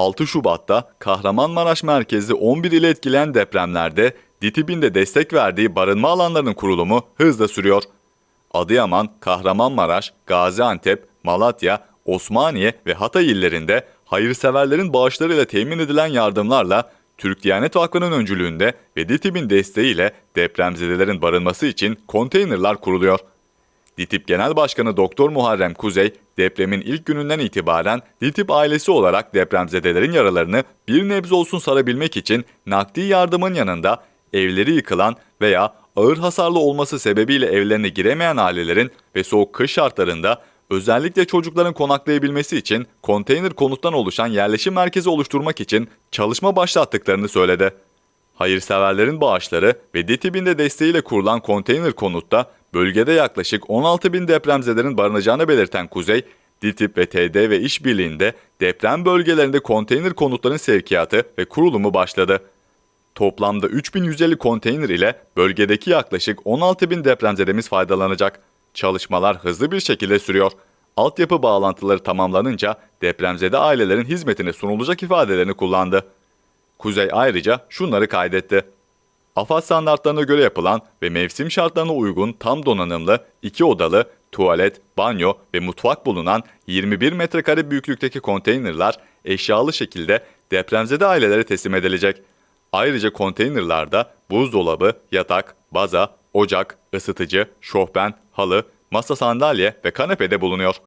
6 Şubat'ta Kahramanmaraş merkezli 11 ile etkileyen depremlerde DİTİB'in de destek verdiği barınma alanlarının kurulumu hızla sürüyor. Adıyaman, Kahramanmaraş, Gaziantep, Malatya, Osmaniye ve Hatay illerinde hayırseverlerin bağışlarıyla temin edilen yardımlarla Türk Diyanet Vakfı'nın öncülüğünde ve DİTİB'in desteğiyle depremzedelerin barınması için konteynerlar kuruluyor. DİTİB Genel Başkanı Doktor Muharrem Kuzey, depremin ilk gününden itibaren DİTİB ailesi olarak depremzedelerin yaralarını bir nebze olsun sarabilmek için nakdi yardımın yanında evleri yıkılan veya ağır hasarlı olması sebebiyle evlerine giremeyen ailelerin ve soğuk kış şartlarında özellikle çocukların konaklayabilmesi için konteyner konuttan oluşan yerleşim merkezi oluşturmak için çalışma başlattıklarını söyledi. Hayırseverlerin bağışları ve DİTİB'in de desteğiyle kurulan konteyner konutta bölgede yaklaşık 16 bin depremzelerin barınacağını belirten Kuzey, DİTİB ve TD ve işbirliğinde deprem bölgelerinde konteyner konutların sevkiyatı ve kurulumu başladı. Toplamda 3150 konteyner ile bölgedeki yaklaşık 16 bin depremzedemiz faydalanacak. Çalışmalar hızlı bir şekilde sürüyor. Altyapı bağlantıları tamamlanınca depremzede ailelerin hizmetine sunulacak ifadelerini kullandı. Kuzey ayrıca şunları kaydetti. AFAD standartlarına göre yapılan ve mevsim şartlarına uygun tam donanımlı, iki odalı, tuvalet, banyo ve mutfak bulunan 21 metrekare büyüklükteki konteynerlar eşyalı şekilde depremzede ailelere teslim edilecek. Ayrıca konteynerlarda buzdolabı, yatak, baza, ocak, ısıtıcı, şofben, halı, masa sandalye ve kanepe de bulunuyor.